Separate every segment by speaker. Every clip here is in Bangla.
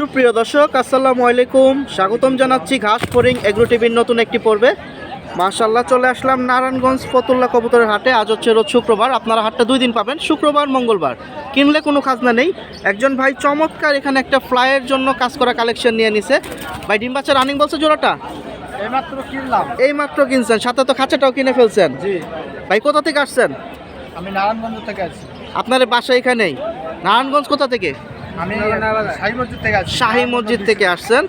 Speaker 1: সুপ্রিয় দর্শক আসসালামু আলাইকুম স্বাগতম জানাচ্ছি ঘাস ফরিং এগ্রো টিভির নতুন একটি পর্বে মাশাল্লাহ চলে আসলাম নারায়ণগঞ্জ ফতুল্লা কবুতরের হাটে আজ হচ্ছে রোজ শুক্রবার আপনারা হাটটা দুই দিন পাবেন শুক্রবার মঙ্গলবার কিনলে কোনো খাজনা নেই একজন ভাই চমৎকার এখানে একটা ফ্লাইয়ের জন্য কাজ করা কালেকশন নিয়ে নিছে ভাই ডিম বাচ্চা রানিং বলছে জোড়াটা
Speaker 2: এইমাত্র কিনলাম
Speaker 1: এইমাত্র কিনছেন সাথে তো খাঁচাটাও কিনে ফেলছেন জি ভাই কোথা থেকে আসছেন
Speaker 2: আমি নারায়ণগঞ্জ থেকে আসছি
Speaker 1: আপনার বাসা এখানেই নারায়ণগঞ্জ কোথা থেকে আমি শাহী মসজিদ থেকে আসছেন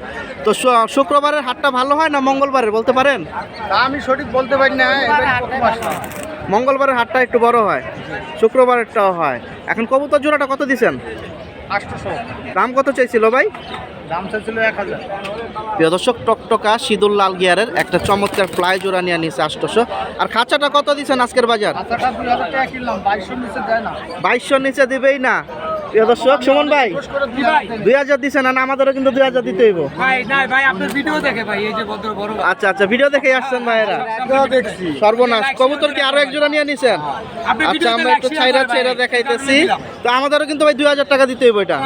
Speaker 1: তো শুক্রবারের হাটটা ভালো হয় না মঙ্গলবারের বলতে পারেন
Speaker 2: আমি সঠিক বলতে পারি না
Speaker 1: মঙ্গলবারের হাটটা একটু বড় হয় শুক্রবারেরটাও হয় এখন কবুতর জোড়াটা কত দিচ্ছেন দাম কত চাইছিল ভাই
Speaker 2: দাম এক হাজার
Speaker 1: টকটকা সিঁদুর লাল গিয়ারের একটা চমৎকার ফ্লাই জোড়া নিয়ে আর খাঁচাটা কত দিচ্ছেন আজকের বাজার বাইশশোর নিচে দিবেই না সুমন ভাই দুই হাজার দিছে না আমাদেরও কিন্তু দুই হাজার দিতে আচ্ছা আচ্ছা ভিডিও দেখে আসছেন ভাইয়েরা সর্বনাশ কবুতর কি নিয়ে আচ্ছা আমরা একটু দেখাইতেছি তো আমাদেরও কিন্তু ভাই দুই হাজার টাকা দিতে হইব এটা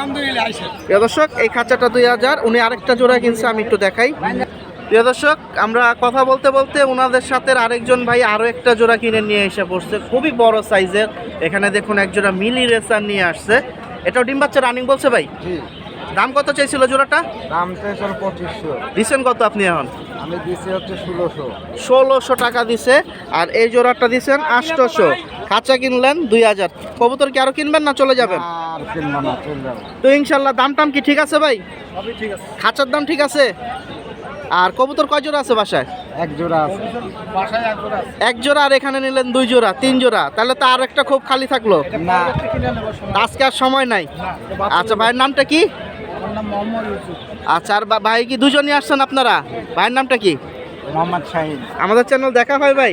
Speaker 1: দর্শক এই খাঁচাটা দুই হাজার উনি আরেকটা জোড়া কিনছে আমি একটু দেখাই প্রিয় দর্শক আমরা কথা বলতে বলতে ওনাদের সাথে আরেকজন ভাই আরও একটা জোড়া কিনে নিয়ে এসে পড়ছে খুবই বড় সাইজের এখানে দেখুন এক জোড়া মিলি রেসার নিয়ে আসছে এটাও ডিম বাচ্চা রানিং বলছে ভাই দাম কত চাইছিল জোড়াটা
Speaker 2: দাম চাইছিল পঁচিশশো
Speaker 1: দিচ্ছেন কত আপনি এখন
Speaker 2: আমি দিছি হচ্ছে ষোলোশো
Speaker 1: ষোলোশো টাকা দিছে আর এই জোড়াটা দিছেন আটশোশো কাঁচা কিনলেন দুই হাজার কবুতর কি আরো কিনবেন না চলে যাবেন তো ইনশাল্লাহ দাম টাম কি ঠিক আছে ভাই ঠিক আছে খাঁচার দাম ঠিক আছে আর কবুতর কয় জোড়া আছে বাসায়
Speaker 2: এক জোড়া আছে বাসায়
Speaker 1: এক জোড়া আছে এক জোড়া আর এখানে নিলেন দুই জোড়া তিন জোড়া তাহলে তো আর একটা খুব খালি থাকলো না আজকে আর সময় নাই আচ্ছা ভাইয়ের নামটা কি আচ্ছা আর ভাই কি দুজনই আসছেন আপনারা ভাইয়ের নামটা কি আমাদের চ্যানেল দেখা হয় ভাই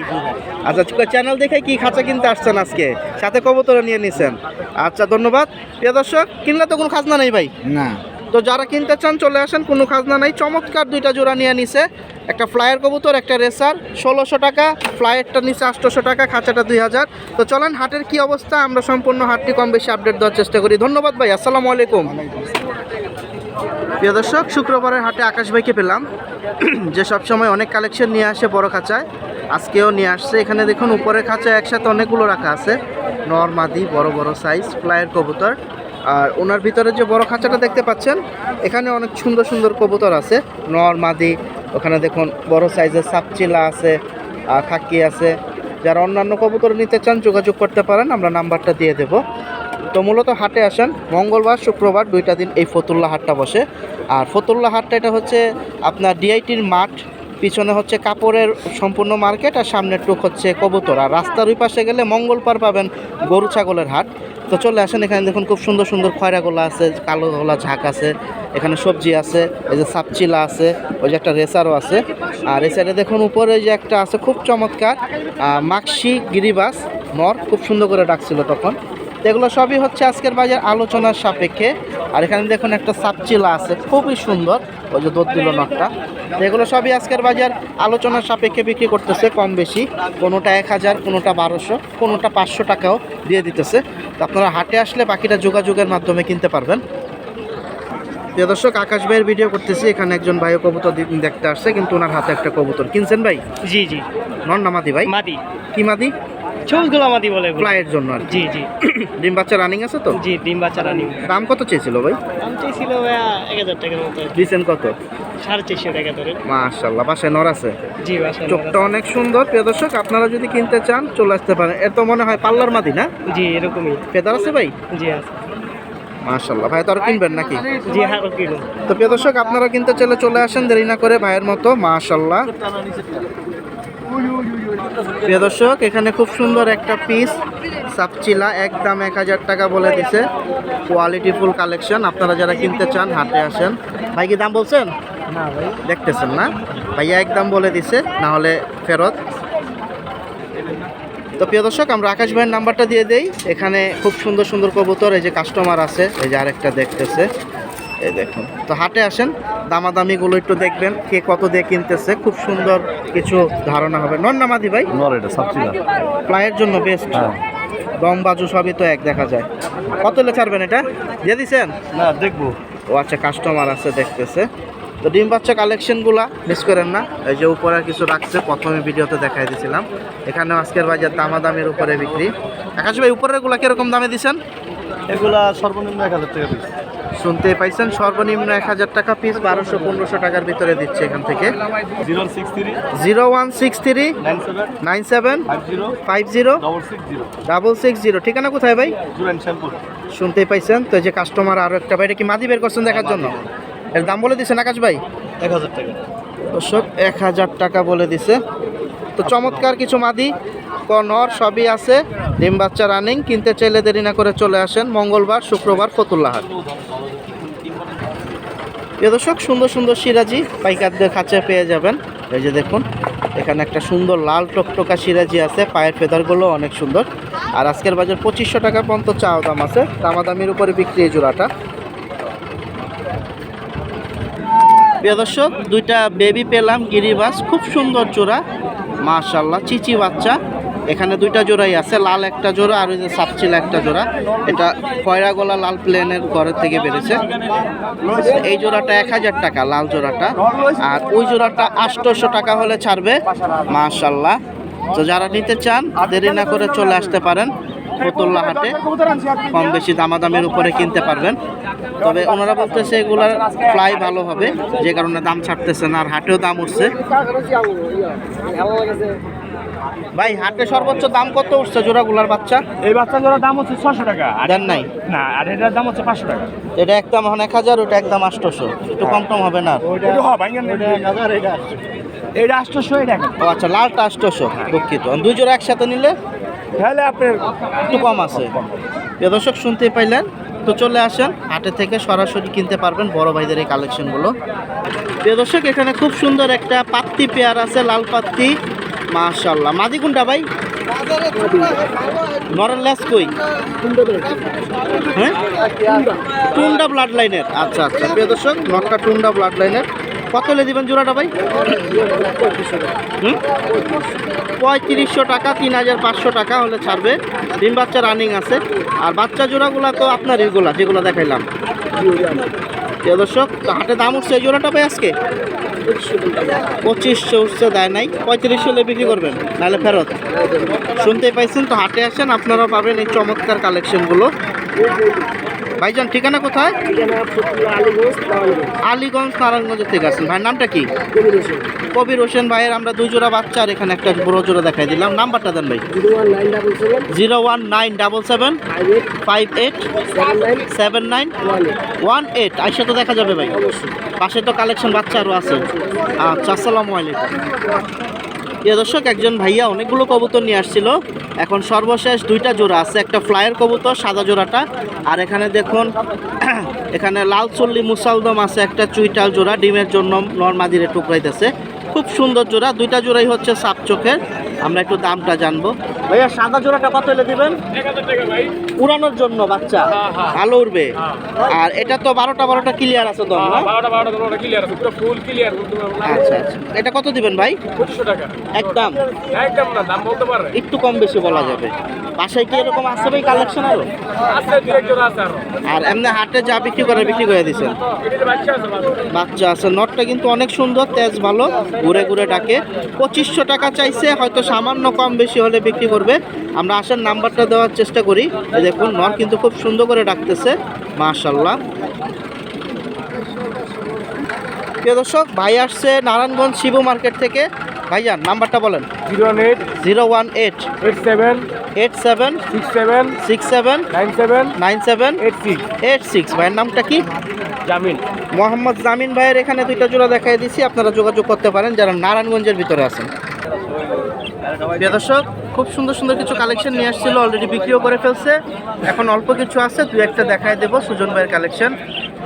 Speaker 1: আচ্ছা চ্যানেল দেখে কি খাঁচা কিনতে আসছেন আজকে সাথে কবুতর নিয়ে নিছেন আচ্ছা ধন্যবাদ প্রিয় দর্শক কিনলে তো কোনো খাজনা নেই ভাই না তো যারা কিনতে চান চলে আসেন কোনো খাজনা নাই চমৎকার দুইটা জোড়া নিয়ে নিছে একটা ফ্লায়ার কবুতর একটা রেসার ষোলোশো টাকা ফ্লায়ারটা নিচে আটশোশো টাকা খাঁচাটা দুই হাজার তো চলেন হাটের কি অবস্থা আমরা সম্পূর্ণ হাটটি কম বেশি আপডেট দেওয়ার চেষ্টা করি ধন্যবাদ ভাই আসসালামু আলাইকুম প্রিয় দর্শক শুক্রবারের হাটে আকাশ ভাইকে পেলাম যে সবসময় অনেক কালেকশন নিয়ে আসে বড় খাঁচায় আজকেও নিয়ে আসছে এখানে দেখুন উপরের খাঁচায় একসাথে অনেকগুলো রাখা আছে নর্মাদি বড় বড় সাইজ ফ্লায়ার কবুতর আর ওনার ভিতরে যে বড় খাঁচাটা দেখতে পাচ্ছেন এখানে অনেক সুন্দর সুন্দর কবুতর আছে নর মাদি ওখানে দেখুন বড় সাইজের সাপচিলা আছে আর খাকি আছে যারা অন্যান্য কবুতর নিতে চান যোগাযোগ করতে পারেন আমরা নাম্বারটা দিয়ে দেব তো মূলত হাটে আসেন মঙ্গলবার শুক্রবার দুইটা দিন এই ফতুল্লা হাটটা বসে আর ফতুল্লা হাটটা এটা হচ্ছে আপনার ডিআইটির মাঠ পিছনে হচ্ছে কাপড়ের সম্পূর্ণ মার্কেট আর সামনের টুক হচ্ছে কবুতর আর রাস্তার ওই পাশে গেলে মঙ্গলবার পাবেন গরু ছাগলের হাট তো চলে আসেন এখানে দেখুন খুব সুন্দর সুন্দর খয়রাগোলা আছে কালো গোলা ঝাঁক আছে এখানে সবজি আছে এই যে সাপচিলা আছে ওই যে একটা রেসারও আছে আর এই সাইডে দেখুন উপরে যে একটা আছে খুব চমৎকার মাক্সি গিরিবাস মর খুব সুন্দর করে ডাকছিল তখন এগুলো সবই হচ্ছে আজকের বাজার আলোচনার সাপেক্ষে আর এখানে দেখুন একটা সাপচিলা আছে খুবই সুন্দর ওই যে দোদ দিল নটটা এগুলো সবই আজকের বাজার আলোচনার সাপেক্ষে বিক্রি করতেছে কম বেশি কোনোটা এক হাজার কোনোটা বারোশো কোনোটা পাঁচশো টাকাও দিয়ে দিতেছে আপনারা হাটে আসলে বাকিটা যোগাযোগের মাধ্যমে কিনতে পারবেন প্রিয় দর্শক আকাশ ভাইয়ের ভিডিও করতেছি এখানে একজন ভাই কবুতর দেখতে আসছে কিন্তু ওনার হাতে একটা কবুতর কিনছেন ভাই জি জি নন মাদি ভাই মাদি কি মাদি বলে ফ্লাইয়ের জন্য আর জি জি ডিম বাচ্চা রানিং আছে তো
Speaker 2: জি ডিম বাচ্চা রানিং
Speaker 1: দাম কত চেয়েছিল ভাই
Speaker 2: দাম চেয়েছিল ভাই টাকার মতো
Speaker 1: কত আছে চোখটা অনেক সুন্দর আপনারা যদি কিনতে চান চলে আসতে পারেন এত মনে হয় পাল্লার মাদি না জি এরকমই ফেদার আছে ভাই জি আছে ভাই তো কিনবেন নাকি হ্যাঁ, তো আপনারা কিনতে চলে আসেন দেরি না করে ভাইয়ের মতো মাশাল্লাহ প্রিয় দর্শক এখানে খুব সুন্দর একটা পিস সাপচিলা একদম এক হাজার টাকা বলে দিছে কোয়ালিটি ফুল কালেকশন আপনারা যারা কিনতে চান হাতে আসেন ভাই কি দাম বলছেন দেখতেছেন না ভাইয়া একদম বলে দিছে না হলে ফেরত তো প্রিয় দর্শক আমরা আকাশ ভাইয়ের নাম্বারটা দিয়ে দেই এখানে খুব সুন্দর সুন্দর কবুতর এই যে কাস্টমার আছে এই যে আরেকটা দেখতেছে এই দেখুন তো হাটে আসেন দামাদামিগুলো একটু দেখবেন কে কত দিয়ে কিনতেছে খুব সুন্দর কিছু ধারণা হবে নন নামাদি ভাই প্লায়ের জন্য বেস্ট হ্যাঁ। দম বাজু সবই তো এক দেখা যায় কত হলে ছাড়বেন এটা দিয়ে দিচ্ছেন না দেখবো ও আচ্ছা কাস্টমার আছে দেখতেছে তো ডিম বাচ্চা কালেকশনগুলা মিস করেন না এই যে উপরে কিছু রাখছে প্রথমে ভিডিওতে দেখাই দিয়েছিলাম এখানে আজকের বাজার দামা দামের উপরে বিক্রি আকাশ ভাই উপরের গুলা দামে দিচ্ছেন
Speaker 2: এগুলা সর্বনিম্ন এক হাজার টাকা
Speaker 1: শুনতে পাইছেন সর্বনিম্ন এক হাজার টাকা পিস বারোশো পনেরোশো টাকার ভিতরে দিচ্ছে এখান থেকে zero one six three nine seven five zero double six zero ঠিকানা কোথায় ভাই শুনতে পাইছেন তো যে কাস্টমার আরও একটা ভাই এটা কি মাদি বের করছেন দেখার জন্য এর দাম বলে দিচ্ছেন আকাশ ভাই এক হাজার টাকা দর্শক এক হাজার টাকা বলে দিছে তো চমৎকার কিছু মাদি কনর সবই আছে ডিম বাচ্চা রানিং কিনতে চাইলে দেরি না করে চলে আসেন মঙ্গলবার শুক্রবার ফতুল্লাহাট প্রিয় দর্শক সুন্দর সুন্দর সিরাজি পাইকারদের কাছে পেয়ে যাবেন এই যে দেখুন এখানে একটা সুন্দর লাল টকটকা সিরাজি আছে পায়ের ফেদারগুলো অনেক সুন্দর আর আজকের বাজার পঁচিশশো টাকা পর্যন্ত চা দাম আছে তামা দামের উপরে বিক্রি এই জোড়াটা প্রিয় দর্শক দুইটা বেবি পেলাম গিরিবাস খুব সুন্দর জোড়া মাশাল্লাহ চিচি বাচ্চা এখানে দুইটা জোড়াই আছে লাল একটা জোড়া আর ওই যে সাপচিলা একটা জোড়া এটা কয়রাগোলা লাল প্লেনের ঘরের থেকে বেড়েছে এই জোড়াটা এক হাজার টাকা লাল জোড়াটা আর ওই জোড়াটা আষ্টশো টাকা হলে ছাড়বে মাশাল্লাহ তো যারা নিতে চান দেরি না করে চলে আসতে পারেন ফতুল্লা হাটে কম বেশি দামাদামের উপরে কিনতে পারবেন তবে ওনারা বলতেছে এগুলার ফ্লাই ভালো হবে যে কারণে দাম ছাড়তেছে না আর হাটেও দাম উঠছে ভাই হাটে সর্বোচ্চ দাম কত উঠছে জোড়াগুলার বাচ্চা
Speaker 2: এই বাচ্চা জোড়া দাম হচ্ছে ছশো টাকা দেন নাই না আর এটার দাম হচ্ছে পাঁচশো টাকা
Speaker 1: এটা একদম এখন এক হাজার ওটা একদম আষ্টশো একটু কম হ্যাঁ। কম হবে না
Speaker 2: এটা আষ্টশো এটা
Speaker 1: ও আচ্ছা লালটা আষ্টশো হ্যাঁ। দুঃখিত দুই জোড়া একসাথে নিলে তাহলে আপনার একটু কম আছে দর্শক শুনতে পাইলেন তো চলে আসেন হাটে থেকে সরাসরি কিনতে পারবেন বড় ভাইদের এই কালেকশনগুলো দর্শক এখানে খুব সুন্দর একটা পাত্তি পেয়ার আছে লাল পাত্তি মাশাল্লাহ মাদি কোনটা ভাই নরেন ল্যাস কই হ্যাঁ টুন্ডা ব্লাড লাইনের আচ্ছা আচ্ছা প্রিয় দর্শক নটটা টুন্ডা ব্লাড লাইনের কত হলে দেবেন জোড়াটা ভাই পঁয়ত্রিশশো টাকা তিন হাজার পাঁচশো টাকা হলে ছাড়বে ডিম বাচ্চা রানিং আছে আর বাচ্চা জোড়াগুলো তো আপনার এগুলা যেগুলো দেখাইলাম প্রিয় দর্শক হাটে দাম উঠছে এই জোড়াটা ভাই আজকে পঁচিশশো উঠছে দেয় নাই পঁয়ত্রিশশো হলে বিক্রি করবেন নাহলে ফেরত শুনতে পাইছেন তো হাটে আসেন আপনারা পাবেন এই চমৎকার কালেকশনগুলো ভাইজান ঠিকানা কোথায় আলিগঞ্জ নারায়ণগঞ্জের থেকে আসেন ভাই নামটা কি কবির হোসেন ভাইয়ের আমরা দুই জোড়া বাচ্চা আর এখানে একটা বড় জোড়া দেখাই দিলাম নাম্বারটা দেন ভাই zero one nine double seven five eight seven nine one eight আইসা তো দেখা যাবে ভাই পাশে তো কালেকশন বাচ্চা আরও আছে আচ্ছা আসসালামু আলাইকুম প্রিয় দর্শক একজন ভাইয়া অনেকগুলো কবুতর নিয়ে আসছিল এখন সর্বশেষ দুইটা জোড়া আছে একটা ফ্লাইয়ের কবুতর সাদা জোড়াটা আর এখানে দেখুন এখানে লাল চল্লি মুসালদম আছে একটা চুইটাল জোড়া ডিমের জন্য নর্মাদিরে টুকরাইতেছে খুব সুন্দর জোড়া দুইটা জোড়াই হচ্ছে সাপ চোখের আমরা একটু দামটা জানবো ভাইয়া সাদা জোড়াটা কত এলে দিবেন উড়ানোর জন্য বাচ্চা ভালো উড়বে আর এটা তো বারোটা বারোটা ক্লিয়ার আছে তো আচ্ছা আচ্ছা এটা কত দিবেন ভাই একদম একটু কম বেশি বলা যাবে বাসায় কি এরকম আছে ভাই কালেকশন আরো আর এমনি হাটে যা বিক্রি করে বিক্রি করে দিছে বাচ্চা আছে নটটা কিন্তু অনেক সুন্দর তেজ ভালো ঘুরে ঘুরে ডাকে পঁচিশশো টাকা চাইছে হয়তো সামান্য কম বেশি হলে বিক্রি করবে আমরা আসার নাম্বারটা দেওয়ার চেষ্টা করি দেখুন নর কিন্তু খুব সুন্দর করে ডাকতেছে মাশাল্লাহ প্রিয় দর্শক ভাই আসছে নারায়ণগঞ্জ শিবু মার্কেট থেকে ভাইয়া নাম্বারটা বলেন zero one eight zero one eight eight seven eight seven six seven six seven nine seven nine seven eight six eight six ভাইয়ের নামটা কি জামিন মোহাম্মদ জামিন ভাইয়ের এখানে দুইটা জোড়া দেখাই দিছি আপনারা যোগাযোগ করতে পারেন যারা নারায়ণগঞ্জের ভিতরে আছেন প্রিয় দর্শক খুব সুন্দর সুন্দর কিছু কালেকশন নিয়ে আসছিল অলরেডি বিক্রিও করে ফেলছে এখন অল্প কিছু আছে দু একটা দেখায় দেবো সুজন ভাইয়ের কালেকশন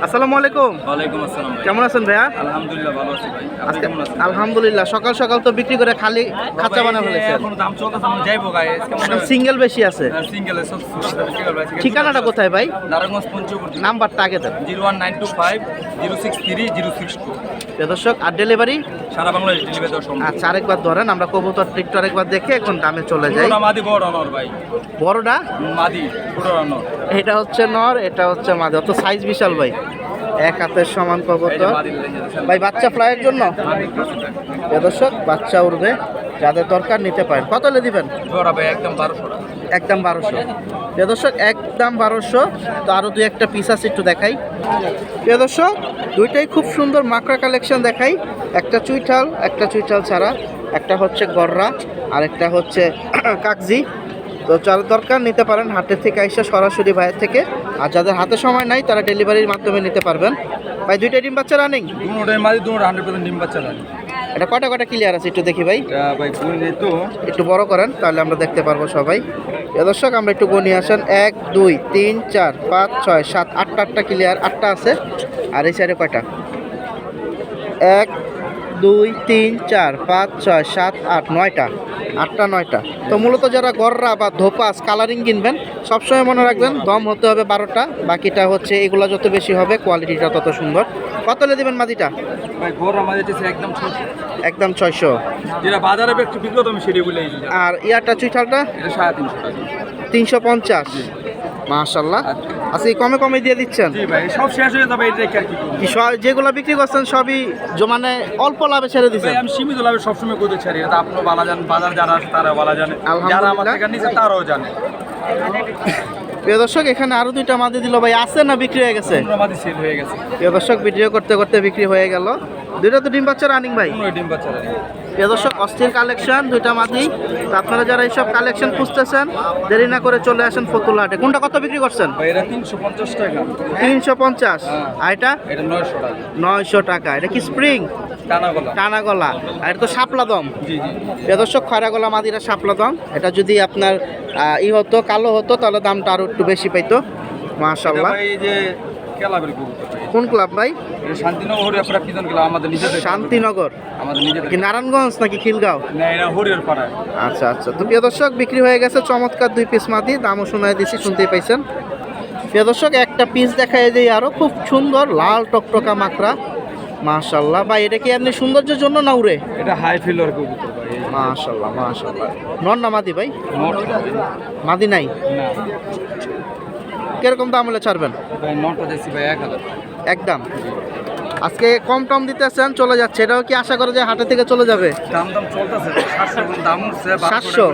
Speaker 1: আসসালামু আলাইকুম
Speaker 2: ওয়ালাইকুম আসসালাম
Speaker 1: কেমন আছেন ভাইয়া
Speaker 2: আলহামদুলিল্লাহ ভালো আছি ভাই আপনি
Speaker 1: কেমন আছেন আলহামদুলিল্লাহ সকাল সকাল তো বিক্রি করে খালি খাঁচা বানা ফেলেছে এখন দাম চলতেছে আমরা যাইবো গাই এখন সিঙ্গেল বেশি আছে সিঙ্গেল হ্যাঁ, সব সিঙ্গেল আছে ঠিকানাটা কোথায় ভাই
Speaker 2: নারায়ণগঞ্জ পঞ্চবটি
Speaker 1: নাম্বারটা আগে দেন
Speaker 2: 01925 063 062
Speaker 1: দর্শক আর ডেলিভারি সারা বাংলাদেশ ডেলিভারি দেওয়া আচ্ছা আরেকবার ধরেন আমরা কবুতর টিকটু আরেকবার দেখে এখন দামে চলে যাই মাদি বড় নর ভাই বড়টা মাদি বড় নর এটা হচ্ছে নর এটা হচ্ছে মাদি অত সাইজ বিশাল ভাই এক হাতের সমান কবুতর ভাই বাচ্চা ফ্লাইয়ের জন্য দর্শক বাচ্চা উড়বে যাদের দরকার নিতে পারেন কত দিবেন
Speaker 2: জোড়া একদম বারোশো টাকা
Speaker 1: একদম বারোশো প্রিয় দর্শক একদম বারোশো তো আরও দুই একটা পিস আছে একটু দেখাই প্রিয় দর্শক দুইটাই খুব সুন্দর মাকড়া কালেকশন দেখাই একটা চুইঠাল একটা চুইঠাল ছাড়া একটা হচ্ছে গররা আর একটা হচ্ছে কাকজি তো চার দরকার নিতে পারেন হাটের থেকে আইসা সরাসরি বাইরের থেকে আর যাদের হাতে সময় নাই তারা ডেলিভারির মাধ্যমে নিতে পারবেন ভাই দুইটা ডিম বাচ্চা রানিং
Speaker 2: দুটো ডিম বাচ্চা রানিং
Speaker 1: এটা কটা কটা ক্লিয়ার আছে একটু দেখি ভাই তো একটু বড় করেন তাহলে আমরা দেখতে পারবো সবাই দর্শক আমরা একটু গনি আসেন এক দুই তিন চার পাঁচ ছয় সাত আটটা আটটা ক্লিয়ার আটটা আছে আর এই সাইডে কয়টা এক দুই তিন চার পাঁচ ছয় সাত আট নয়টা আটটা নয়টা তো মূলত যারা গররা বা ধোপাস কালারিং কিনবেন সবসময় মনে রাখবেন দম হতে হবে বারোটা বাকিটা হচ্ছে এগুলো যত বেশি হবে কোয়ালিটিটা তত সুন্দর কত লে দেবেন মাদিটা একদম একদম ছয়শো যেটা বাজারে আর ইয়াটা চুইঠালটা সাড়ে তিনশো তিনশো পঞ্চাশ মাশাল্লাহ আচ্ছা। আচ্ছা এই কমে কমে দিয়ে দিচ্ছেন সব শেষ হয়ে যাবে আর কি যেগুলো বিক্রি করছেন সবই মানে অল্প লাভে ছেড়ে দিচ্ছেন
Speaker 2: আমি সীমিত লাভে সবসময় করতে ছাড়ি এটা আপনি বালা জান বাজার যারা তারা বালা জানে যারা আমার নিচে তারাও জানে
Speaker 1: প্রিয় দর্শক এখানে আরো দুইটা মাদি দিল ভাই আছে না বিক্রি হয়ে গেছে হয়ে গেছে প্রিয় দর্শক ভিডিও করতে করতে বিক্রি হয়ে গেল দুইটা তো ডিম বাচ্চা রানিং ভাই ডিম বাচ্চা এ দর্শক অস্থির কালেকশন দুইটা মাটি আপনারা যারা এইসব কালেকশন খুঁজতেছেন দেরি না করে চলে আসেন ফতুল হাটে কোনটা কত বিক্রি করছেন
Speaker 2: তিনশো পঞ্চাশ টাকা
Speaker 1: তিনশো পঞ্চাশ হ্যাঁ। আর এটা নয়শো টাকা এটা কি স্প্রিং টানা গলা আর এটা তো শাপলা দম প্রিয় দর্শক খয়রা গলা মাদিরা দম এটা যদি আপনার ই হতো কালো হতো তাহলে দামটা আরো একটু বেশি পাইতো মাশাল্লাহ এই যে ক্লাবের কোন ক্লাব ভাই
Speaker 2: শান্তিনগর আমাদের
Speaker 1: শান্তিনগর আমাদের কি নারায়ণগঞ্জ নাকি খিলগাঁও না এটা আচ্ছা আচ্ছা তো প্রিয় দর্শক বিক্রি হয়ে গেছে চমৎকার দুই পিস মাদি দামও শোনায় দিচ্ছি শুনতেই পাইছেন প্রিয় দর্শক একটা পিস দেখা যায় আরও খুব সুন্দর লাল টকটকা মাকড়া মাশাল্লাহ ভাই এটা কি আপনি সৌন্দর্যের জন্য না উড়ে
Speaker 2: এটা হাই ফিলার কবুতর ভাই
Speaker 1: মাশাল্লাহ মাশাল্লাহ নন না মাদি ভাই মাদি নাই না কিরকম দাম হলে ছাড়বেন একদম আজকে কম টম দিতেছেন চলে যাচ্ছে এটাও কি আশা করে যে হাটে থেকে চলে যাবে
Speaker 2: দাম সাতশো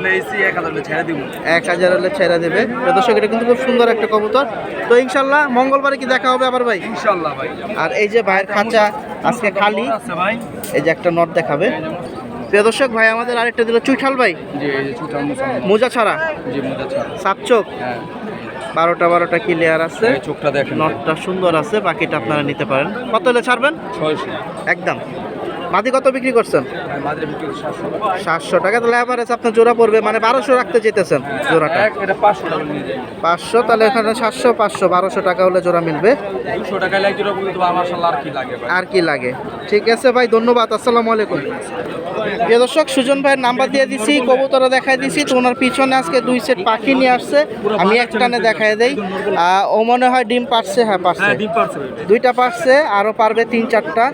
Speaker 1: এক হাজার হলে ছেড়ে দেবে দর্শক এটা কিন্তু খুব সুন্দর একটা কবুতর তো ইনশাল্লাহ মঙ্গলবারে কি দেখা হবে আবার ভাই ইনশাল্লাহ ভাই আর এই যে ভাইয়ের খাঁচা আজকে খালি এই যে একটা নট দেখাবে দর্শক ভাই আমাদের আরেকটা দিল চুইঠাল ভাই মোজা ছাড়া
Speaker 2: মোজা
Speaker 1: সাপচোক হ্যাঁ বারোটা বারোটা ক্লিয়ার আছে চোখটা দেখেন নটটা সুন্দর আছে বাকিটা আপনারা নিতে পারেন কত হলে ছাড়বেন ছয়শো একদম মাদি কত বিক্রি করছেন সাতশো টাকা তাহলে অ্যাভারেজ আপনার জোড়া পড়বে মানে বারোশো রাখতে যেতেছেন জোড়াটা পাঁচশো তাহলে এখানে সাতশো পাঁচশো বারোশো টাকা হলে জোড়া মিলবে আর কি লাগে ঠিক আছে ভাই ধন্যবাদ আসসালামু আলাইকুম যে দর্শক সুজন ভাইয়ের নাম্বার দিয়ে দিছি কবুতরা দেখাই দিছি তো ওনার পিছনে আজকে দুই সেট পাখি নিয়ে আসছে আমি একটানে টানে দেখাই দেই ও মনে হয় ডিম পারছে হ্যাঁ, হ্যাঁ পারছে দুইটা পারছে আরও পারবে তিন চারটা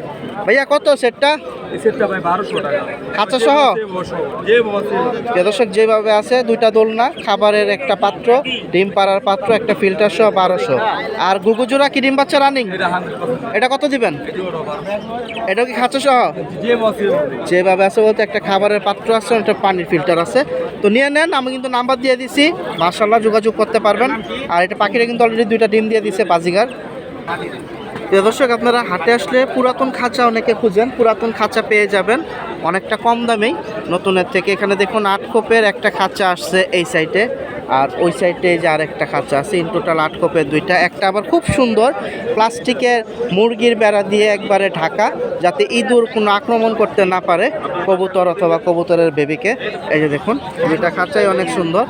Speaker 1: ভাইয়া কত সেটটা
Speaker 2: এই সেটটা ভাই বারোশো টাকা
Speaker 1: খাঁচা সহ যে বসে যেভাবে আছে দুইটা দোলনা খাবারের একটা পাত্র ডিম পাড়ার পাত্র একটা ফিল্টার সহ বারোশো আর গুগুজুরা কি ডিম বাচ্চা রানিং এটা কত দিবেন এটা কি খাঁচা সহ যেভাবে আছে বলতে একটা খাবারের পাত্র আছে একটা পানির ফিল্টার আছে তো নিয়ে নেন আমি কিন্তু নাম্বার দিয়ে দিছি মার্শাল্লাহ যোগাযোগ করতে পারবেন আর এটা পাখিরা কিন্তু অলরেডি দুইটা ডিম দিয়ে দিছে বাজিগার দর্শক আপনারা হাটে আসলে পুরাতন খাঁচা অনেকে খুঁজেন পুরাতন খাঁচা পেয়ে যাবেন অনেকটা কম দামেই নতুনের থেকে এখানে দেখুন আট কোপের একটা খাঁচা আসছে এই সাইডে আর ওই সাইডে যে আর একটা খাঁচা আছে ইন টোটাল আট কোপের দুইটা একটা আবার খুব সুন্দর প্লাস্টিকের মুরগির বেড়া দিয়ে একবারে ঢাকা যাতে ইঁদুর কোনো আক্রমণ করতে না পারে কবুতর অথবা কবুতরের বেবিকে এই যে দেখুন যেটা খাঁচাই অনেক সুন্দর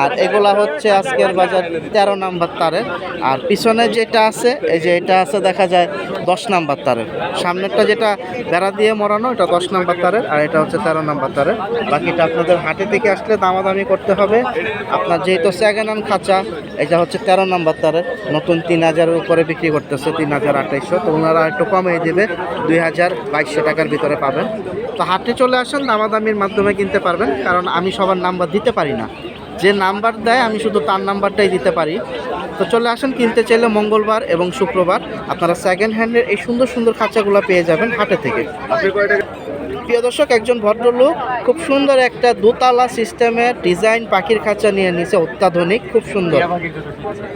Speaker 1: আর এগুলা হচ্ছে আজকের বাজার তেরো নাম্বার তারের আর পিছনে যেটা আছে এই যে এটা আছে দেখা যায় দশ নাম্বার তারের সামনেরটা যেটা বেড়া দিয়ে মরানো এটা দশ নাম্বার তারের আর এটা হচ্ছে তেরো নাম্বার তারের বাকিটা আপনাদের হাটে থেকে আসলে দামাদামি করতে হবে আপনার যেহেতু সেকেন্ড হ্যান্ড খাঁচা এটা হচ্ছে তেরো নাম্বার তারের নতুন তিন হাজারের উপরে বিক্রি করতেছে তিন হাজার আঠাইশশো তো ওনারা একটু কমে দেবে দুই হাজার বাইশশো টাকার ভিতরে পাবেন তো হাটে চলে আসেন দামাদামির মাধ্যমে কিনতে পারবেন কারণ আমি সবার নাম্বার দিতে পারি না যে নাম্বার দেয় আমি শুধু তার নাম্বারটাই দিতে পারি তো চলে আসেন কিনতে চাইলে মঙ্গলবার এবং শুক্রবার আপনারা সেকেন্ড হ্যান্ডের এই সুন্দর সুন্দর খাঁচাগুলো পেয়ে যাবেন হাটে থেকে প্রিয় দর্শক একজন ভদ্রলোক খুব সুন্দর একটা দোতলা সিস্টেমের ডিজাইন পাখির খাঁচা নিয়ে নিছে অত্যাধুনিক খুব সুন্দর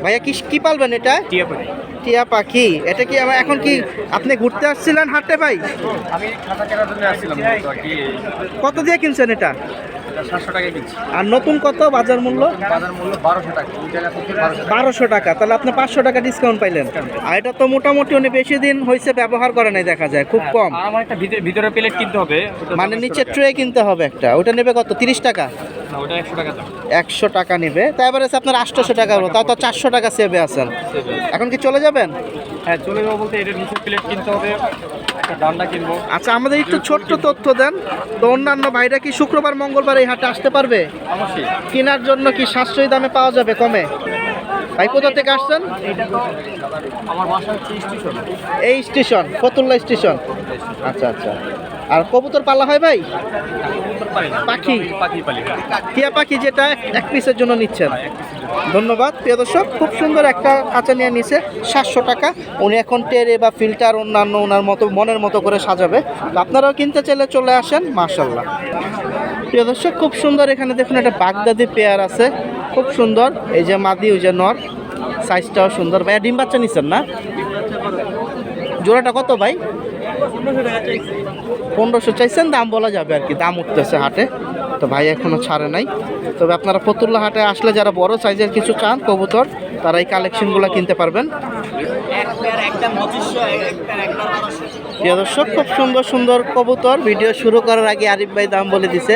Speaker 1: ভাইয়া কি কি পালবেন এটা
Speaker 2: টিয়া পাখি
Speaker 1: এটা কি আমার এখন কি আপনি ঘুরতে আসছিলেন হাটে ভাই কত দিয়ে কিনছেন এটা আর নতুন কত বাজার মূল্য বারোশো টাকা তাহলে আপনি পাঁচশো টাকা ডিসকাউন্ট পাইলেন আর এটা তো মোটামুটি অনেক বেশি দিন হয়েছে ব্যবহার করে নাই দেখা যায় খুব হ্যাঁ, কম
Speaker 2: ভিতরে ভিতরে প্লেট কিনতে হবে
Speaker 1: মানে নিচে ট্রে কিনতে হবে একটা ওটা নেবে কত তিরিশ টাকা একশো টাকা নেবে তাই এবারে আপনার আটশো টাকা হলো তাও তো চারশো টাকা সেভে আছেন এখন কি চলে যাবেন
Speaker 2: হ্যাঁ চলে যাবো বলতে এটার নিচে প্লেট কিনতে হবে
Speaker 1: আচ্ছা আমাদের একটু ছোট্ট তথ্য দেন তো অন্যান্য ভাইরা কি শুক্রবার মঙ্গলবার এই হাটে আসতে পারবে কেনার জন্য কি সাশ্রয়ী দামে পাওয়া যাবে কমে ভাই কোথা থেকে আসছেন এই স্টেশন ফতুল্লা স্টেশন আচ্ছা আচ্ছা আর কবুতর পালা হয় ভাই পাখি টিয়া পাখি যেটা এক পিসের জন্য নিচ্ছেন হ্যাঁ, ধন্যবাদ প্রিয় দর্শক খুব সুন্দর একটা কাঁচা নিয়ে নিছে সাতশো টাকা উনি এখন টেরে বা ফিল্টার অন্যান্য ওনার মতো মনের মতো করে সাজাবে আপনারাও কিনতে চাইলে চলে আসেন মার্শাল্লাহ প্রিয় দর্শক খুব সুন্দর এখানে দেখুন একটা বাগদাদি পেয়ার আছে খুব সুন্দর এই যে মাদি ওই যে নর সাইজটাও সুন্দর ভাইয়া ডিম বাচ্চা নিচ্ছেন না জোড়াটা কত ভাই পনেরোশো চাইছেন দাম বলা যাবে আর কি দাম উঠতেছে হাটে তো ভাই এখনও ছাড়ে নাই তবে আপনারা ফতুল্লা হাটে আসলে যারা বড় সাইজের কিছু চান কবুতর তারা এই কালেকশনগুলো কিনতে পারবেন প্রিয় দর্শক খুব সুন্দর সুন্দর কবুতর ভিডিও শুরু করার আগে আরিফ ভাই দাম বলে দিছে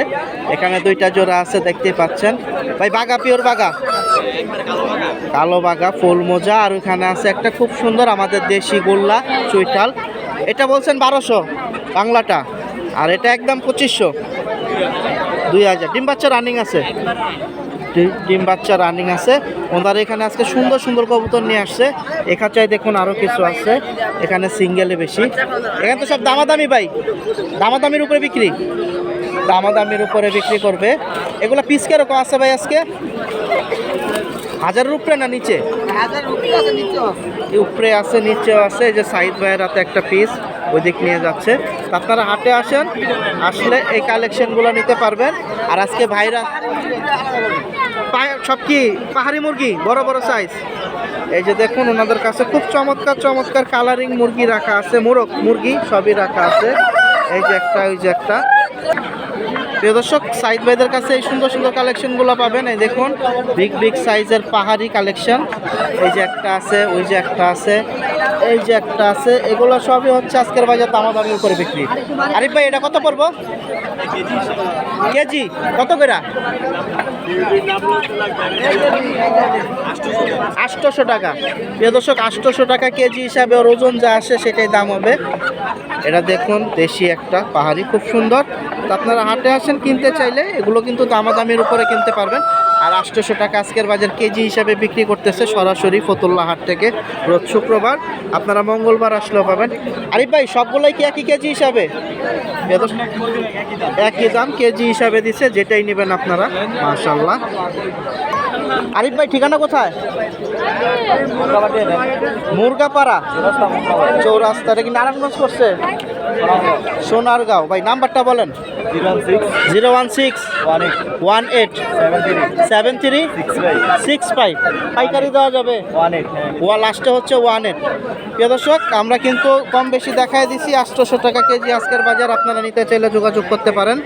Speaker 1: এখানে দুইটা জোড়া আছে দেখতে পাচ্ছেন ভাই বাঘা পিওর বাঘা কালো বাঘা ফুল মোজা আর ওইখানে আছে একটা খুব সুন্দর আমাদের দেশি গোল্লা চুইটাল এটা বলছেন বারোশো বাংলাটা আর এটা একদম পঁচিশশো দুই হাজার ডিম বাচ্চা রানিং আছে ডিম বাচ্চা রানিং আছে ওনারা এখানে আজকে সুন্দর সুন্দর কবুতর নিয়ে আসছে চাই দেখুন আরও কিছু আছে এখানে সিঙ্গেলে বেশি এখানে তো সব দামাদামি ভাই দামাদামির উপরে বিক্রি দামাদামির উপরে বিক্রি করবে এগুলো পিস কেরকম আছে ভাই আজকে হাজারের উপরে না নিচে উপরে আছে নিচেও আছে এই যে সাইড ভাইয়ের হাতে একটা পিস ওই দিক নিয়ে যাচ্ছে আপনারা হাটে আসেন আসলে এই কালেকশনগুলো নিতে পারবেন আর আজকে ভাইরা সব কি পাহাড়ি মুরগি বড় বড় সাইজ এই যে দেখুন ওনাদের কাছে খুব চমৎকার চমৎকার কালারিং মুরগি রাখা আছে মোরগ মুরগি সবই রাখা আছে এই যে একটা ওই যে একটা প্রিয় দর্শক সাইদ ভাইদের কাছে এই সুন্দর সুন্দর কালেকশনগুলো পাবেন এই দেখুন বিগ বিগ সাইজের পাহাড়ি কালেকশন এই যে একটা আছে ওই যে একটা আছে এই যে একটা আছে এগুলো সবই হচ্ছে আজকের বাজার দামা দামের উপরে বিক্রি আরিফ ভাই এটা কত পড়বো কেজি কত করে আষ্টশো টাকা প্রিয় দর্শক আষ্টশো টাকা কেজি হিসাবে ওর ওজন যা আসে সেটাই দাম হবে এটা দেখুন দেশি একটা পাহাড়ি খুব সুন্দর আপনারা হাটে আসেন কিনতে চাইলে এগুলো কিন্তু দামা দামের উপরে কিনতে পারবেন আর আষ্টশো টাকা আজকের বাজার কেজি হিসাবে বিক্রি করতেছে সরাসরি ফতুল্লা হাট থেকে রোজ শুক্রবার আপনারা মঙ্গলবার আসলেও পাবেন আরিফ ভাই সবগুলোই কি একই কেজি হিসাবে একই দাম কেজি হিসাবে দিছে যেটাই নেবেন আপনারা মাশাল্লাহ আরিফ ভাই ঠিকানা কোথায় মুরগাপাড়া চৌরাস্তাটা কি নারায়ণগঞ্জ করছে সোনারগাঁও ভাই নাম্বারটা বলেন zero one six one eight seven three six five পাইকারি দেওয়া যাবে ওয়া লাস্টে হচ্ছে ওয়ান এইট প্রিয় দর্শক আমরা কিন্তু কম বেশি দেখায় দিছি আটশোশো টাকা কেজি আজকের বাজার আপনারা নিতে চাইলে যোগাযোগ করতে পারেন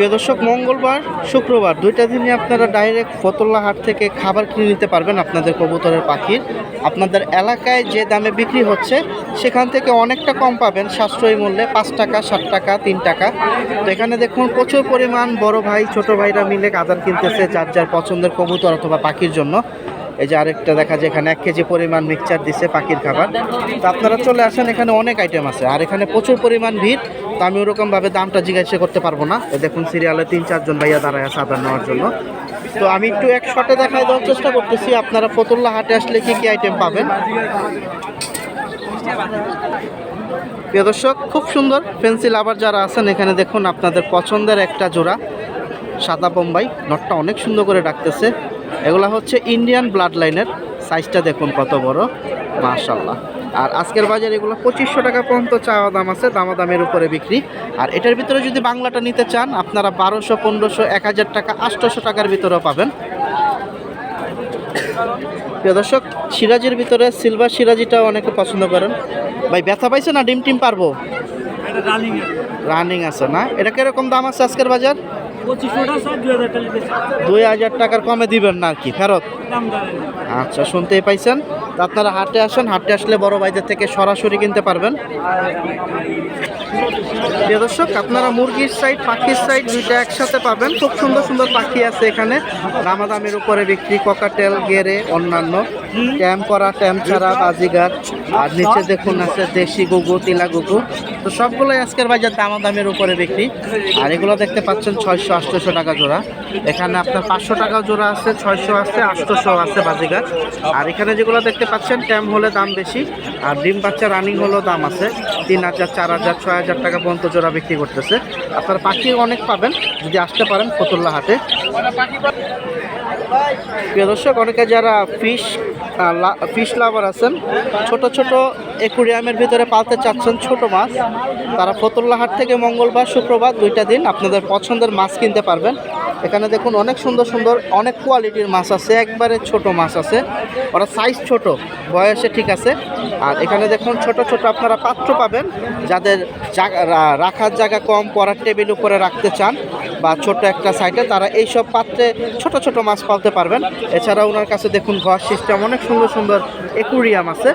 Speaker 1: প্রিয় দর্শক মঙ্গলবার শুক্রবার দুইটা দিনে আপনারা ডাইরেক্ট ফতল্লা হাট থেকে খাবার কিনে নিতে পারবেন আপনাদের কবুতরের পাখির আপনাদের এলাকায় যে দামে বিক্রি হচ্ছে সেখান থেকে অনেকটা কম পাবেন সাশ্রয়ী মূল্যে পাঁচ টাকা সাত টাকা তিন টাকা তো এখানে দেখুন প্রচুর পরিমাণ বড় ভাই ছোট ভাইরা মিলে গাদার কিনতেছে যার যার পছন্দের কবুতর অথবা পাখির জন্য এই যে আরেকটা দেখা যায় এখানে এক কেজি পরিমাণ মিক্সচার দিছে পাখির খাবার তো আপনারা চলে আসেন এখানে অনেক আইটেম আছে আর এখানে প্রচুর পরিমাণ ভিড় তো আমি ওরকমভাবে দামটা জিজ্ঞাসা করতে পারবো না দেখুন সিরিয়ালে তিন চারজন ভাইয়া দাঁড়ায় আছে আদার নেওয়ার জন্য তো আমি একটু এক শটে দেখায় দেওয়ার চেষ্টা করতেছি আপনারা ফতুল্লা হাটে আসলে কি কি আইটেম পাবেন প্রিয় দর্শক খুব সুন্দর পেন্সিল আবার যারা আছেন এখানে দেখুন আপনাদের পছন্দের একটা জোড়া সাদা বোম্বাই নটটা অনেক সুন্দর করে ডাকতেছে এগুলা হচ্ছে ইন্ডিয়ান ব্লাড লাইনের সাইজটা দেখুন কত বড় মাশাল্লাহ আর আজকের বাজারে এগুলো পঁচিশশো টাকা পর্যন্ত চাওয়া দাম আছে দামের উপরে বিক্রি আর এটার ভিতরে যদি বাংলাটা নিতে চান আপনারা বারোশো পনেরোশো এক হাজার টাকা আটশোশো টাকার ভিতরেও পাবেন প্রিয় দর্শক সিরাজির ভিতরে সিলভার সিরাজিটাও অনেকে পছন্দ করেন ভাই ব্যথা পাইছে না ডিম টিম পারবো রানিং আছে না এটা কিরকম দাম আছে আজকের বাজার
Speaker 2: দুই হাজার টাকার কমে দিবেন না আর কি ফেরত
Speaker 1: আচ্ছা শুনতেই পাইছেন আপনারা হাটে আসেন হাটে আসলে বড় ভাইদের থেকে সরাসরি কিনতে পারবেন প্রিয় দর্শক আপনারা মুরগির সাইড পাখির সাইড দুইটা একসাথে পাবেন খুব সুন্দর সুন্দর পাখি আছে এখানে দামাদামের উপরে বিক্রি ককাটেল গেরে অন্যান্য ট্যাম্প করা ট্যাম্প ছাড়া বাজিঘাট আর নিচে দেখুন আছে দেশি গুগু তিলা গুগু তো সবগুলোই আজকের বাজার দামা দামের উপরে বিক্রি আর এগুলো দেখতে পাচ্ছেন ছয়শো আটশোশো টাকা জোড়া এখানে আপনার পাঁচশো টাকা জোড়া আছে ছয়শো আছে আটশোশো আছে বাজিঘাট আর এখানে যেগুলো দেখতে পাচ্ছেন ট্যাম হলে দাম বেশি আর ডিম বাচ্চা রানিং হলেও দাম আছে তিন হাজার চার হাজার ছয় হাজার টাকা পর্যন্ত জোড়া বিক্রি করতেছে আপনারা পাখি অনেক পাবেন যদি আসতে পারেন ফতুল্লা হাটে প্রিয় দর্শক অনেকে যারা ফিশ ফিশ হ্যাঁ, লাভার আছেন ছোট ছোট অ্যাকুরিয়ামের ভিতরে পালতে চাচ্ছেন ছোট মাছ তারা ফতুল্লাহাট থেকে মঙ্গলবার শুক্রবার দুইটা দিন আপনাদের পছন্দের মাছ কিনতে পারবেন এখানে দেখুন অনেক সুন্দর সুন্দর অনেক কোয়ালিটির মাছ আছে একবারে ছোট মাছ আছে ওরা সাইজ ছোট বয়সে ঠিক আছে আর এখানে দেখুন ছোট ছোট আপনারা পাত্র পাবেন যাদের রাখার জায়গা কম পড়ার টেবিল উপরে রাখতে চান বা ছোট একটা সাইটে তারা এই সব পাত্রে ছোট ছোট মাছ পালতে পারবেন এছাড়া ওনার কাছে দেখুন ঘর সিস্টেম অনেক সুন্দর সুন্দর একুরিয়াম আছে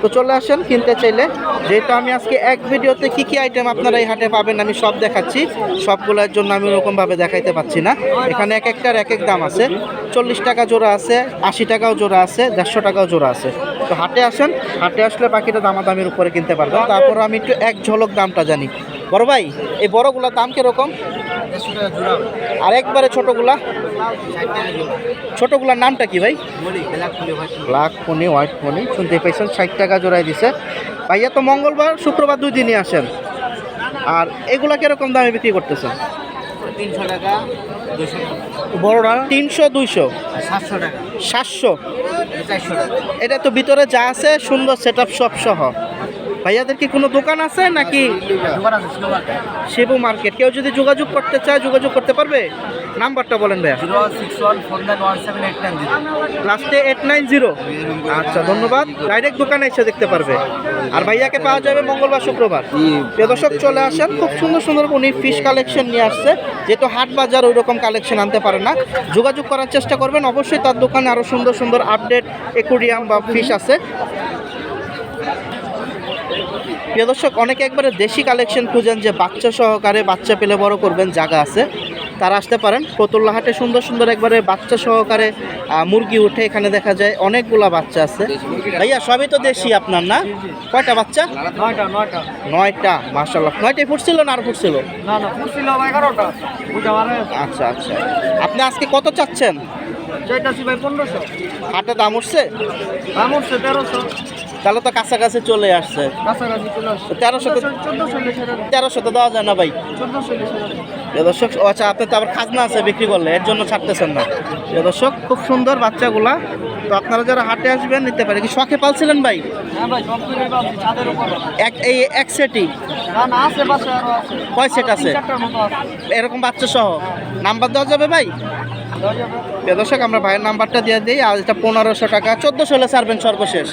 Speaker 1: তো চলে আসেন কিনতে চাইলে যেহেতু আমি আজকে এক ভিডিওতে কি কি আইটেম আপনারা এই হাটে পাবেন আমি সব দেখাচ্ছি সবগুলোর জন্য আমি ওরকমভাবে দেখাইতে পাচ্ছি না এখানে এক একটার এক এক দাম আছে চল্লিশ টাকা জোড়া আছে আশি টাকাও জোড়া আছে দেড়শো টাকাও জোড়া আছে তো হাটে আসেন হাটে আসলে বাকিটা দামাদামির উপরে কিনতে পারবেন তারপর আমি একটু এক ঝলক দামটা জানি বড় ভাই এই বড়গুলোর দাম কীরকম আর একবারে ছোটগুলা ছোটগুলার নামটা কি ভাই ব্ল্যাক ফোনি হোয়াইট ফোনি শুনতে পাইছেন ষাট টাকা জোড়াই দিছে ভাইয়া তো মঙ্গলবার শুক্রবার দুই দিনই আসেন আর এগুলা কীরকম দামে বিক্রি করতেছেন তিনশো দুইশো সাতশো এটা তো ভিতরে যা আছে সুন্দর সেট আপ সব সহ ভাইয়াদের কি কোনো দোকান আছে নাকি শিবু মার্কেট কেউ যদি যোগাযোগ করতে চায় যোগাযোগ করতে পারবে নাম্বারটা বলেন ভাইয়া লাস্টে এইট নাইন জিরো আচ্ছা ধন্যবাদ ডাইরেক্ট দোকানে এসে দেখতে পারবে আর ভাইয়াকে পাওয়া যাবে মঙ্গলবার শুক্রবার প্রিয় দর্শক চলে আসেন খুব সুন্দর সুন্দর উনি ফিশ কালেকশন নিয়ে আসছে যেহেতু হাট বাজার ওই রকম কালেকশন আনতে পারে না যোগাযোগ করার চেষ্টা করবেন অবশ্যই তার দোকানে আরও সুন্দর সুন্দর আপডেট একুরিয়াম বা ফিশ আছে প্রিয় দর্শক অনেকে একবারে দেশি কালেকশন খুঁজেন যে বাচ্চা সহকারে বাচ্চা পেলে বড় করবেন জায়গা আছে তারা আসতে পারেন ফতুল্লাহাটে সুন্দর সুন্দর একবারে বাচ্চা সহকারে মুরগি উঠে এখানে দেখা যায় অনেকগুলা বাচ্চা আছে ভাইয়া সবই তো দেশি আপনার না কয়টা বাচ্চা নয়টা মাসাল্লাহ নয়টাই ফুটছিল না আর ফুটছিল আচ্ছা আচ্ছা আপনি আজকে কত চাচ্ছেন হাটে দাম উঠছে
Speaker 2: দাম উঠছে তেরোশো
Speaker 1: তাহলে তো কাছাকাছি চলে আসছে তেরোশো দেওয়া যায় না ভাই দর্শক আচ্ছা আপনি তো আবার খাজনা আছে বিক্রি করলে এর জন্য ছাড়তেছেন না দর্শক খুব সুন্দর বাচ্চাগুলা তো আপনারা যারা হাটে আসবেন নিতে পারে কি শখে পালছিলেন ভাই হ্যাঁ এই এক কয় সেট আছে এরকম বাচ্চা সহ নাম্বার দেওয়া যাবে ভাই দর্শক আমরা ভাইয়ের নাম্বারটা দিয়ে দিই আর এটা পনেরোশো টাকা চোদ্দোশো হলে ছাড়বেন সর্বশেষ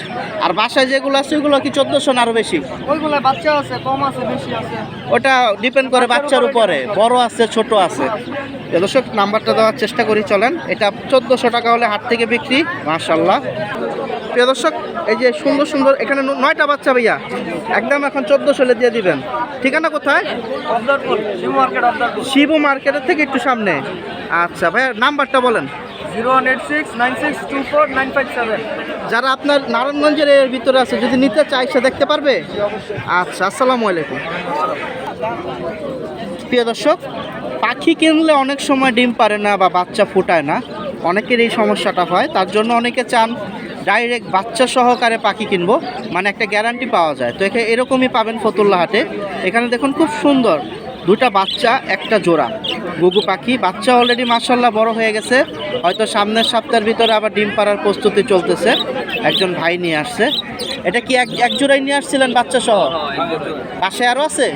Speaker 1: আর বাসায় যেগুলো আছে ওগুলো কি চোদ্দোশো না আরও বেশি
Speaker 2: ওইগুলো বাচ্চা আছে কম আছে বেশি আছে
Speaker 1: ওটা ডিপেন্ড করে বাচ্চার উপরে বড় আছে ছোট আছে দর্শক নাম্বারটা দেওয়ার চেষ্টা করি চলেন এটা চোদ্দোশো টাকা হলে হাট থেকে বিক্রি মার্শাল্লাহ প্রিয় দর্শক এই যে সুন্দর সুন্দর এখানে নয়টা বাচ্চা ভাইয়া একদম এখন সোলে দিয়ে দিবেন ঠিকানা কোথায় শিবু মার্কেটের থেকে একটু সামনে আচ্ছা ভাইয়া নাম্বারটা বলেন যারা আপনার নারায়ণগঞ্জের এর ভিতরে আছে যদি নিতে চায় সে দেখতে পারবে আচ্ছা আসসালামু আলাইকুম প্রিয় দর্শক পাখি কিনলে অনেক সময় ডিম পারে না বা বাচ্চা ফোটায় না অনেকের এই সমস্যাটা হয় তার জন্য অনেকে চান ডাইরেক্ট বাচ্চা সহকারে পাখি কিনবো মানে একটা গ্যারান্টি পাওয়া যায় তো এখানে এরকমই পাবেন ফতুল্লা হাটে এখানে দেখুন খুব সুন্দর দুটা বাচ্চা একটা জোড়া গুগু পাখি বাচ্চা অলরেডি মার্শাল্লাহ বড় হয়ে গেছে হয়তো সামনের সপ্তাহের ভিতরে আবার ডিম পাড়ার প্রস্তুতি চলতেছে একজন ভাই নিয়ে আসছে এটা কি এক এক জোড়াই নিয়ে আসছিলেন বাচ্চা সহ পাশে আরও আছে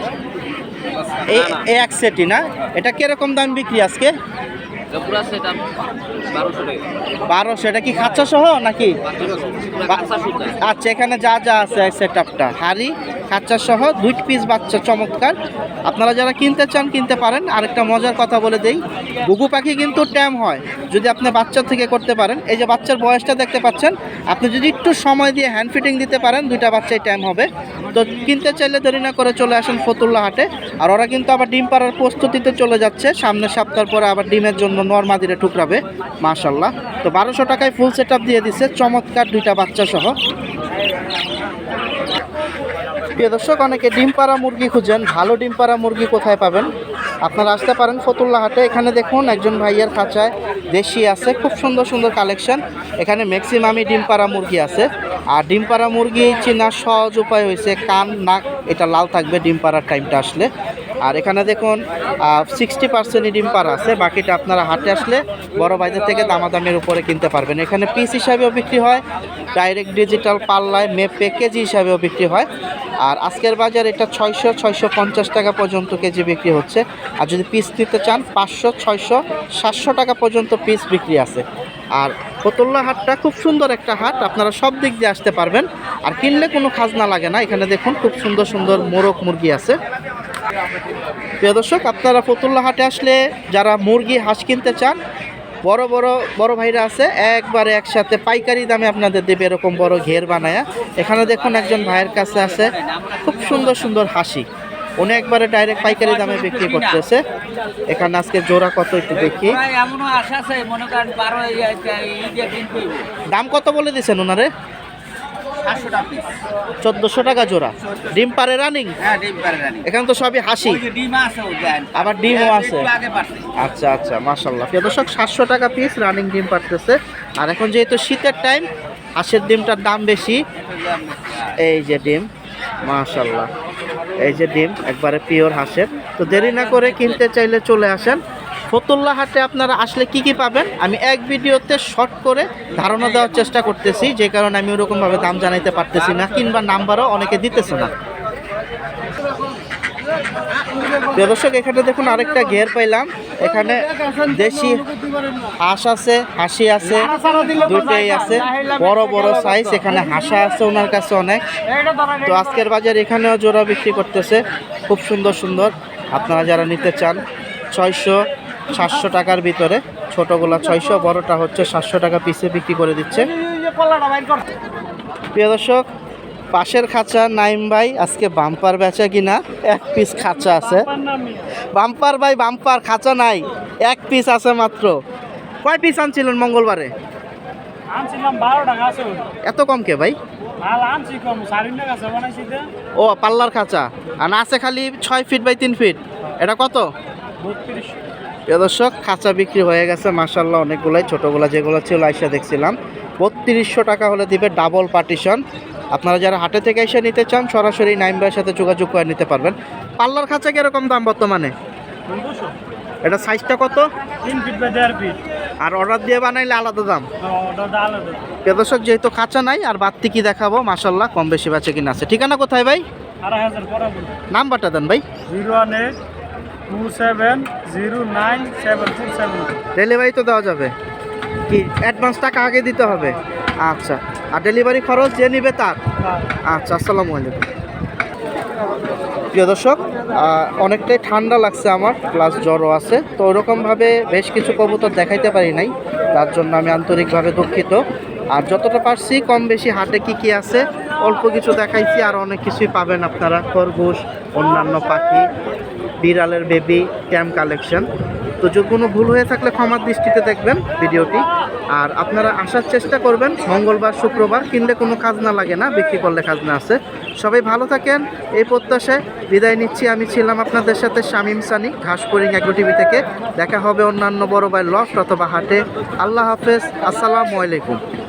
Speaker 1: এই এক সেটি না এটা কীরকম দাম বিক্রি আজকে বারোশো এটা কি খাচ্ছা সহ নাকি আচ্ছা এখানে যা যা আছে সেট আপটা হাড়ি খাচ্ছা সহ দুই পিস বাচ্চা চমৎকার আপনারা যারা কিনতে চান কিনতে পারেন আরেকটা মজার কথা বলে দেই বুকু পাখি কিন্তু ট্যাম হয় যদি আপনি বাচ্চা থেকে করতে পারেন এই যে বাচ্চার বয়সটা দেখতে পাচ্ছেন আপনি যদি একটু সময় দিয়ে হ্যান্ড ফিটিং দিতে পারেন দুইটা বাচ্চাই ট্যাম হবে তো কিনতে চাইলে দেরি না করে চলে আসেন ফতুল্লা হাটে আর ওরা কিন্তু আবার ডিম পাড়ার প্রস্তুতিতে চলে যাচ্ছে সামনের সপ্তাহ পরে আবার ডিমের জন্য নর্মাদিরে ঠুকরাবে মাশাল্লাহ তো বারোশো টাকায় ফুল সেট দিয়ে দিচ্ছে চমৎকার দুইটা বাচ্চা সহ প্রিয় দর্শক অনেকে ডিম পাড়া মুরগি খুঁজেন ভালো ডিম পাড়া মুরগি কোথায় পাবেন আপনারা আসতে পারেন ফতুল্লা হাটে এখানে দেখুন একজন ভাইয়ের খাঁচায় দেশি আছে খুব সুন্দর সুন্দর কালেকশন এখানে ম্যাক্সিমামই ডিম পাড়া মুরগি আছে আর ডিম পাড়া মুরগি চেনার সহজ উপায় হয়েছে কান নাক এটা লাল থাকবে ডিম পাড়ার টাইমটা আসলে আর এখানে দেখুন সিক্সটি পার্সেন্ট ডিম পার আছে বাকিটা আপনারা হাটে আসলে বড় বাজার থেকে দামাদামের উপরে কিনতে পারবেন এখানে পিস হিসাবেও বিক্রি হয় ডাইরেক্ট ডিজিটাল পাল্লায় মেপে কেজি হিসাবেও বিক্রি হয় আর আজকের বাজার এটা ছয়শো ছয়শো পঞ্চাশ টাকা পর্যন্ত কেজি বিক্রি হচ্ছে আর যদি পিস নিতে চান পাঁচশো ছয়শো সাতশো টাকা পর্যন্ত পিস বিক্রি আছে আর ফতুল্লা হাটটা খুব সুন্দর একটা হাট আপনারা সব দিক দিয়ে আসতে পারবেন আর কিনলে কোনো খাজনা লাগে না এখানে দেখুন খুব সুন্দর সুন্দর মোরগ মুরগি আছে প্রিয় দর্শক আপনারা ফতুল্লা হাটে আসলে যারা মুরগি হাঁস কিনতে চান বড় বড় বড় ভাইরা আছে একবারে একসাথে পাইকারি দামে আপনাদের দেবে এরকম বড় ঘের বানায়া এখানে দেখুন একজন ভাইয়ের কাছে আছে খুব সুন্দর সুন্দর হাসি উনি একবারে ডাইরেক্ট পাইকারি দামে বিক্রি করতেছে এখানে আজকে জোড়া কত একটু দেখি দাম কত বলে দিয়েছেন ওনারে চোদ্দশো টাকা জোড়া ডিম পারে রানিং হ্যাঁ, এখানে তো সবই হাসি আবার ডিমও আছে আচ্ছা আচ্ছা মাসাল্লাহ প্রিয় দর্শক সাতশো টাকা পিস রানিং ডিম পারতেছে আর এখন যেহেতু শীতের টাইম হাঁসের ডিমটার দাম বেশি এই যে ডিম মাশাল্লাহ এই যে ডিম একবারে পিওর হাঁসের তো দেরি না করে কিনতে চাইলে চলে আসেন ফতুল্লা হাটে আপনারা আসলে কি কি পাবেন আমি এক ভিডিওতে শর্ট করে ধারণা দেওয়ার চেষ্টা করতেছি যে কারণে আমি ওরকমভাবে দাম জানাইতে পারতেছি না কিংবা নাম্বারও অনেকে দিতেছে না দর্শক এখানে দেখুন আরেকটা ঘের পাইলাম এখানে দেশি হাঁস আছে হাসি আছে দুটাই আছে বড় বড় সাইজ এখানে হাঁসা আছে ওনার কাছে অনেক তো আজকের বাজার এখানেও জোড়া বিক্রি করতেছে খুব সুন্দর সুন্দর আপনারা যারা নিতে চান ছয়শো সাতশো টাকার ভিতরে ছোটোগুলা ছয়শো বড়োটা হচ্ছে সাতশো টাকা পিসে বিক্রি করে দিচ্ছে প্রিয় দর্শক পাশের খাঁচা নাইম ভাই আজকে বাম্পার বেচা কিনা এক পিস খাঁচা আছে বাম্পার ভাই বাম্পার খাঁচা নাই এক পিস আছে মাত্র কয় পিস আনছিলেন মঙ্গলবারে এত কম কে ভাই ও পাল্লার খাঁচা আর আছে খালি ছয় ফিট বাই তিন ফিট এটা কত দর্শক খাঁচা বিক্রি হয়ে গেছে মাসাল্লাহ অনেকগুলাই ছোটোগুলো যেগুলো ছিল আইসা দেখছিলাম বত্রিশশো টাকা হলে দিবে ডাবল পার্টিশন আপনারা যারা হাটে থেকে এসে নিতে চান সরাসরি নাইম ভাইয়ের সাথে যোগাযোগ করে নিতে পারবেন পাল্লার খাঁচা কীরকম দাম বর্তমানে এটা সাইজটা কত আর অর্ডার দিয়ে বানাইলে আলাদা দাম দর্শক যেহেতু খাঁচা নাই আর বাড়তি কি দেখাবো মাসাল্লাহ কম বেশি বাঁচে কিনা আছে ঠিকানা কোথায় ভাই নাম্বারটা দেন ভাই
Speaker 2: zero two seven zero nine seven seven
Speaker 1: delivery তো দেওয়া যাবে কি অ্যাডভান্স টাকা আগে দিতে হবে আচ্ছা আর ডেলিভারি খরচ যে নিবে তার আচ্ছা আসসালামু আলাইকুম প্রিয় দর্শক অনেকটাই ঠান্ডা লাগছে আমার প্লাস জ্বরও আছে তো ওরকমভাবে বেশ কিছু কবুতর দেখাইতে পারি নাই তার জন্য আমি আন্তরিকভাবে দুঃখিত আর যতটা পারছি কম বেশি হাটে কি কি আছে অল্প কিছু দেখাইছি আর অনেক কিছুই পাবেন আপনারা খরগোশ অন্যান্য পাখি বিড়ালের বেবি ক্যাম কালেকশন তো যে কোনো ভুল হয়ে থাকলে ক্ষমার দৃষ্টিতে দেখবেন ভিডিওটি আর আপনারা আসার চেষ্টা করবেন মঙ্গলবার শুক্রবার কিনলে কোনো কাজ না লাগে না বিক্রি করলে কাজ না আছে সবাই ভালো থাকেন এই প্রত্যাশায় বিদায় নিচ্ছি আমি ছিলাম আপনাদের সাথে শামীম সানি ঘাসপুরিং অ্যাগ্রো টিভি থেকে দেখা হবে অন্যান্য বড় ভাই লফট অথবা হাটে আল্লাহ হাফেজ আসসালামু আলাইকুম